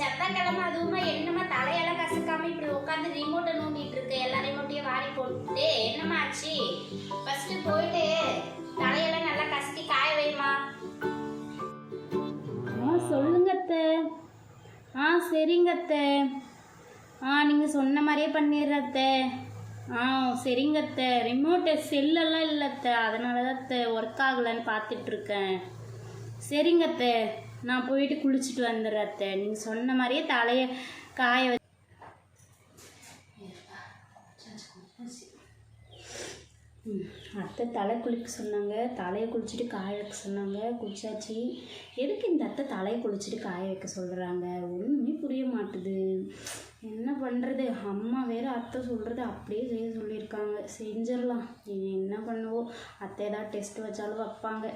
செவ்வாய்க்கிழமை அதுவுமா என்னம்மா தலையெல்லாம் கசக்காம இப்படி உட்காந்து ரிமோட்டை நோண்டிட்டு இருக்கு? எல்லா ரிமோட்டையும் வாரி போட்டு என்னம்மா ஆச்சு? ஃபர்ஸ்ட் போயிட்டு தலையெல்லாம் நல்லா கசக்கி காய வைமா ஆ சொல்லுங்க அத்தை. ஆ சரிங்க அத்தை. ஆ நீங்கள் சொன்ன மாதிரியே பண்ணிடுற அத்தை. ஆ சரிங்க அத்தை. ரிமோட்டு செல்லெல்லாம் இல்லை அத்தை. அதனால தான் அத்தை ஒர்க் ஆகலைன்னு பார்த்துட்ருக்கேன் சரிங்க அத்தை. நான் போயிட்டு குளிச்சுட்டு வந்துடுறேன் அத்தை. நீங்கள் சொன்ன மாதிரியே தலையை காய வ- அத்தை தலை குளிக்க சொன்னாங்க. தலையை குளிச்சுட்டு காய வைக்க சொன்னாங்க. குளிச்சாச்சு. எதுக்கு இந்த அத்தை தலையை குளிச்சுட்டு காய வைக்க சொல்கிறாங்க ஒன்றுமே புரிய மாட்டுது. என்ன பண்ணுறது அம்மா வேறு அத்தை சொல்கிறது அப்படியே செய்ய சொல்லியிருக்காங்க. செஞ்சிடலாம். இனி என்ன பண்ணுவோம் அத்தை ஏதாவது டெஸ்ட் வச்சாலும் வைப்பாங்க.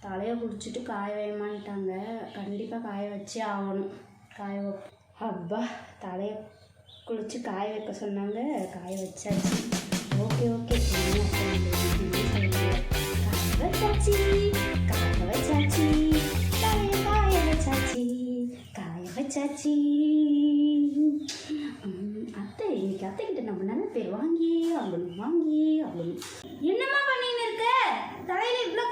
தலையை குளிச்சுட்டு காய வைமான்ட்டாங்க. கண்டிப்பாக காய வச்சே ஆகணும். காய வைப்போம் அப்பா தலையை குளிச்சு காய வைக்க சொன்னாங்க. காய வச்சாச்சு. Okay okay. காய வச்சாச்சு. காய வச்சாச்சு. தலையை காய வச்சாச்சு. காய வச்சாச்சு. பேர் வாங்கி ஆகணும் வாங்கி ஆகணும் என்னம்மா பண்ணின்னு இருக்க? தலையில இவ்ளோ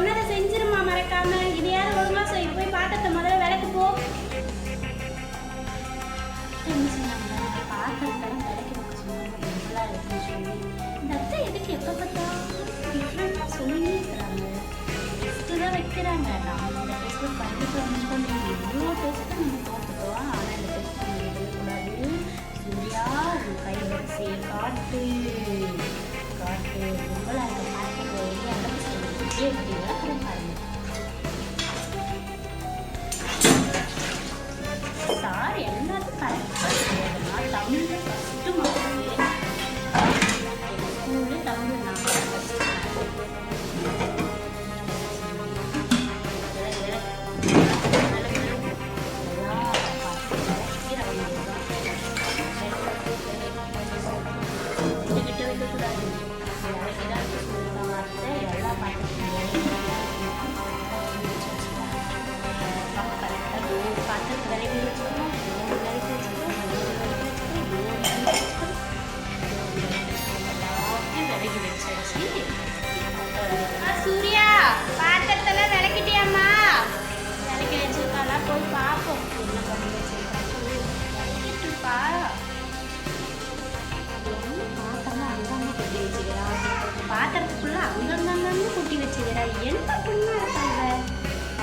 சொன்னதை செஞ்சிருமா மறக்காம. இதையாவது ஒழுங்கா செய் போய் பாத்திரத்தை முதல்ல விளக்கு போ. பாத்திரத்தெல்லாம் வைக்க சொன்னாங்க. நல்லா இருக்குன்னு சொல்லி. இந்த அத்தை எதுக்கு எப்போ பார்த்தாலும் டிஃப்ரெண்ட்டாக சொல்லியே இருக்கிறாங்க. தான் வைக்கிறாங்க. நான் இந்த டெஸ்ட்டில் கண்டிப்பாக பண்ணி டெஸ்ட்டு நம்ம ஆனால் இந்த டெஸ்ட் நம்ம சூர்யா கை வரிசையை காட்டு. காட்டு. உங்களை அந்த பாட்டு Є дві напрягання.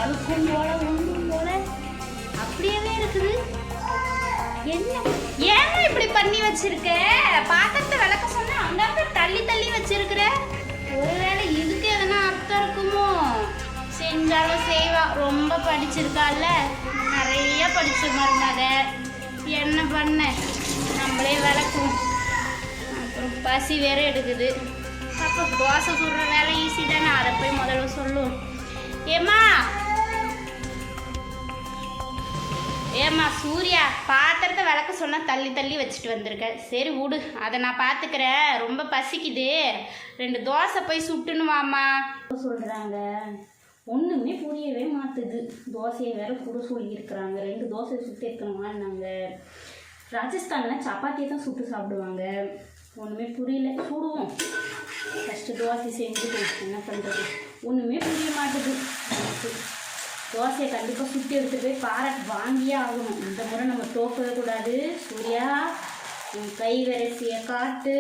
அழுக்கும் போல ஒன்றும் போல. அப்படியே இருக்குது. என்ன? ஏன் இப்படி பண்ணி வச்சிருக்க? பாத்திரத்தை விளக்க சொன்னா அங்கே தள்ளி தள்ளி வச்சிருக்கிற? ஒருவேளை இதுக்கு எதனா அர்த்தம் இருக்குமோ? செஞ்சாலும் செய்வா. ரொம்ப படிச்சிருக்கால நிறைய படிச்ச மருமக. என்ன பண்ண? நம்மளே விளக்குவோம். அப்புறம் பசி வேற எடுக்குது. அப்போ தோசை சுடுற வேலை ஈஸி தானே? அதை போய் முதல்ல சொல்லுவோம். ஏம்மா ஏம்மா சூர்யா பாத்திரத்தை விளக்க சொன்னால் தள்ளி தள்ளி வச்சுட்டு வந்திருக்க. சரி விடு அதை நான் பார்த்துக்கிறேன் ரொம்ப பசிக்குது. ரெண்டு தோசை போய் சுட்டுன்னுவாம்மா சொல்கிறாங்க ஒன்றுமே புரியவே மாட்டுது. தோசையை வேற சுட சொல்லியிருக்கிறாங்க. ரெண்டு தோசை சுட்டு இருக்கணுமான்னாங்க ராஜஸ்தானில் சப்பாத்தியை தான் சுட்டு சாப்பிடுவாங்க. ஒன்றுமே புரியல. சுடுவோம். ஃபஸ்ட்டு தோசை செஞ்சு என்ன பண்ணுறது ஒன்றுமே புரிய மாட்டுது. தோசையை கண்டிப்பாக சுற்றி எடுத்துகிட்டு போய் பாராட்டு வாங்கியே ஆகணும். இந்த முறை நம்ம தோக்கவே கூடாது. சூர்யா உன் கை வரிசையை காட்டு.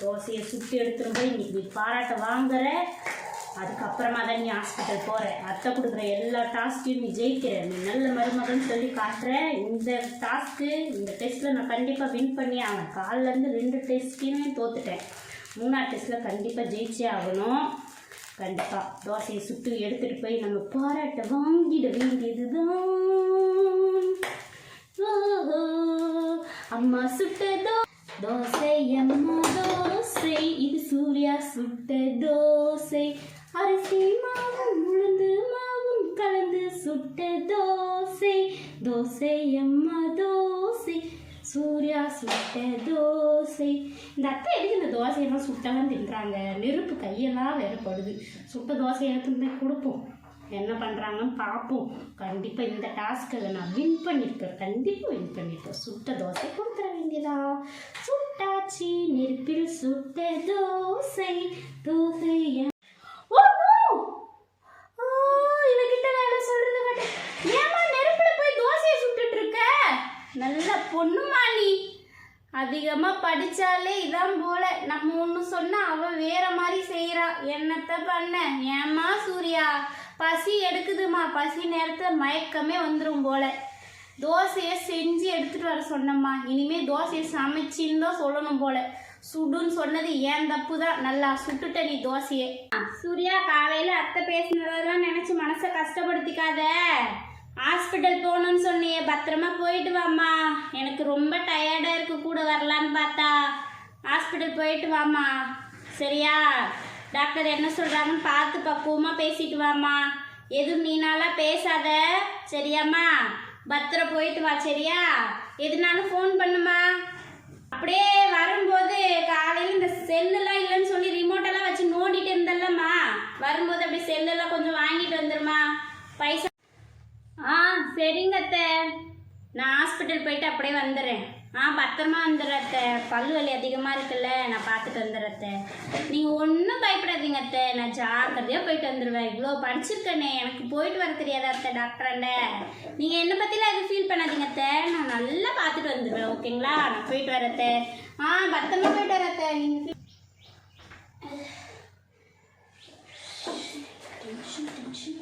தோசையை சுற்றி எடுத்துகிட்டு போய் இன்னைக்கு நீ பாராட்டை வாங்குற. அதுக்கப்புறமா தான் நீ ஹாஸ்பிட்டல் போகிற அத்தை கொடுக்குற எல்லா டாஸ்க்கையும் நீ ஜெயிக்கிற. நீ நல்ல மருமகன் சொல்லி காட்டுற. இந்த டாஸ்க்கு இந்த டெஸ்ட்டில் நான் கண்டிப்பாக வின் பண்ணி ஆகணும் காலிலேருந்து ரெண்டு டெஸ்ட்டையுமே தோத்துட்டேன். மூணாவது டெஸ்ட்டில் கண்டிப்பாக ஜெயிச்சே ஆகணும். கண்டிப்பாக தோசையை சுட்டு எடுத்துகிட்டு போய் நம்ம பாராட்ட வாங்கிட வேண்டியது தான் அம்மா சுட்டதோ தோசை அம்மா தோசை. இது சூர்யா சுட்ட தோசை. அரிசி மாவும் உளுந்து மாவும் கலந்து சுட்ட தோசை. தோசை அம்மா தோசை. சூர்யா சுட்ட தோசை. இந்த அத்தை எதுக்கு இந்த தோசையெல்லாம் சுட்டெல்லாம் தின்றாங்க? நெருப்பு கையெல்லாம் வேறுபடுது சுட்ட தோசையை எடுத்துட்டு கொடுப்போம். என்ன பண்ணுறாங்கன்னு பார்ப்போம். கண்டிப்பாக இந்த டாஸ்க்கை நான் வின் பண்ணியிருப்பேன் கண்டிப்பாக வின் பண்ணியிருப்பேன் சுட்ட தோசை கொடுத்துட வேண்டியதா? சுட்டாச்சி. நெருப்பில் சுட்ட dosa. Dosa oh no oh இவகிட்ட வேலை சொல்றது கேட்டு ஏமா நெருப்புல போய் தோசையை சுட்டுட்டு இருக்க நல்ல பொண்ணுமா நீ அதிகமா படிச்சாலே இதான் போல. நம்ம ஒன்று சொன்னா அவ வேற மாதிரி செய்யறா என்னத்த பண்ண? ஏம்மா சூர்யா? பசி எடுக்குதுமா? பசி நேரத்துல மயக்கமே வந்துடும் போல. தோசையை செஞ்சு எடுத்துட்டு வர சொன்னம்மா. இனிமே தோசையை சமைச்சின்னு தான் சொல்லணும் போல. சுடுன்னு சொன்னது ஏன் தப்பு தான் நல்லா சுட்டுட்ட நீ தோசையை. சூர்யா காலையில அத்தை பேசினதெல்லாம் நினைச்சு மனசை கஷ்டப்படுத்திக்காத. ஹாஸ்பிட்டல் போகணும்னு சொன்னியே பத்திரமா போயிட்டு வாம்மா. எனக்கு ரொம்ப டயர்டாக இருக்கு கூட வரலான்னு பார்த்தா. ஹாஸ்பிட்டல் போயிட்டு வாம்மா. சரியா? டாக்டர் என்ன சொல்கிறாங்கன்னு பார்த்து பக்குவமாக பேசிட்டு வாம்மா. எதுவும் நீனாலாம் பேசாத. சரியாம்மா? பத்திரம் போயிட்டு வா சரியா? எதுனாலும் ஃபோன் பண்ணுமா அப்படியே வரும்போது காலையில் இந்த செல்லுலாம் இல்லைன்னு சொல்லி ரிமோட்டெல்லாம் வச்சு நோண்டிட்டு இருந்தல்லம்மா வரும்போது அப்படியே செல்லுலாம் கொஞ்சம் வாங்கிட்டு வந்துருமா பைசா சரிங்க அத்தை. நான் ஹாஸ்பிட்டல் போயிட்டு அப்படியே வந்துடுறேன் ஆ பத்திரமா வந்துடுறேன் அத்தை. பல்லு வலி அதிகமாக இருக்குல்ல நான் பார்த்துட்டு வந்துடுறேன் அத்தை. நீங்கள் ஒன்றும் பயப்படாதீங்க அத்தை. நான் ஜாக்கிரதையாக போயிட்டு வந்துடுவேன் இவ்வளோ படிச்சிருக்கேனே. எனக்கு போயிட்டு வர தெரியாதா அத்தை டாக்டராண்ட நீங்கள் என்னை பற்றிலாம் எதுவும் ஃபீல் பண்ணாதீங்க அத்தை. நான் நல்லா பார்த்துட்டு வந்துடுவேன் ஓகேங்களா நான் போயிட்டு வரத்தை ஆ பத்திரமா போயிட்டு வரத்தை நீங்கள் டென்ஷன் டென்ஷன்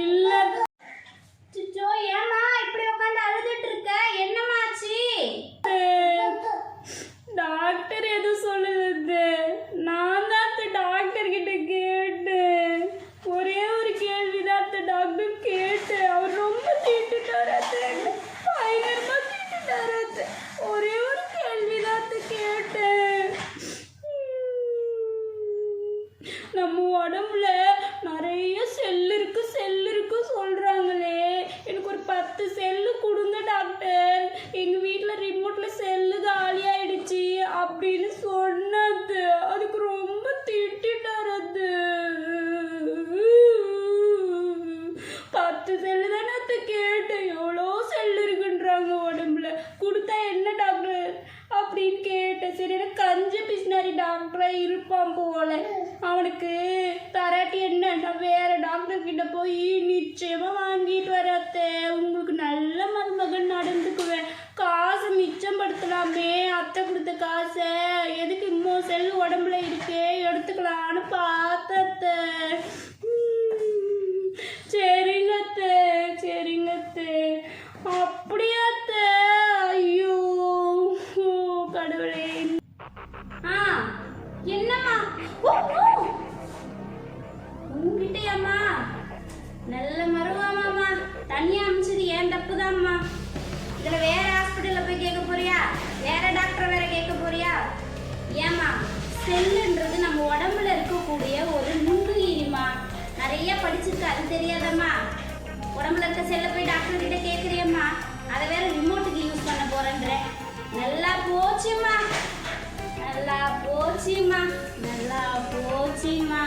இல்ல சிச்சோ ஏமா இப்படி உட்காந்து அழுதுட்டு இருக்க என்னம்மா ஆச்சு டாக்டர் எதுவும் சொல்லுது நான் தான் டாக்டர் கிட்ட கேட்டேன் ஒரே ஒரு கேள்விதான் அந்த டாக்டர் கேட்டேன் அவர் ரொம்ப திட்டுட்டாரு பயங்கரமா திட்டுட்டாரு அத்தை. ஒரே ஒரு கேள்விதான் அத்தை கேட்டேன் நம்ம உடம்புல நிறைய செல் இருக்கு செல் இருக்கு சொல்றாங்களே. எனக்கு ஒரு பத்து செல்லு கொடுங்க டாக்டர் எங்க வீட்டில் ரிமோட்ல செல்லு காலி ஆயிடுச்சு அப்படின்னு சொன்னது அதுக்கு ரொம்ப திட்டிட்டார் அது பத்து செல்லு தானே அத்தை கேட்டேன் எவ்வளோ செல் இருக்குன்றாங்க உடம்புல கொடுத்தா என்ன டாக்டர் அப்படின்னு கேட்டேன் சரி எனக்கு கஞ்ச பிசினாரி டாக்டரா இருப்பான் போல அவனுக்கு இல்லாட்டி என்ன நான் வேற டாக்டர் கிட்ட போய் நிச்சயமா வாங்கிட்டு வரத்தே. உங்களுக்கு நல்ல மருமகன் நடந்துக்குவேன். காசு மிச்சப்படுத்தலாமே அத்தை கொடுத்த காசை. எதுக்கு இம்மோ செல் உடம்புல இருக்கே? எடுத்துக்கலான்னு பார்த்தத்தை. சரிங்க இதுல வேற ஹாஸ்பிட்டல்ல போய் கேட்க போறியா? வேற டாக்டர் வேற கேட்க போறியா? ஏம்மா செல்லுன்றது நம்ம உடம்புல இருக்கக்கூடிய ஒரு நுண்ணுயிரிமா நிறைய படிச்சிருக்கு அது தெரியாதம்மா. உடம்புல இருக்க செல்ல போய் டாக்டர் கிட்ட கேட்குறியம்மா. அதை வேற ரிமோட்டுக்கு யூஸ் பண்ண போறேன்ற. நல்லா போச்சுமா நல்லா போச்சுமா நல்லா போச்சுமா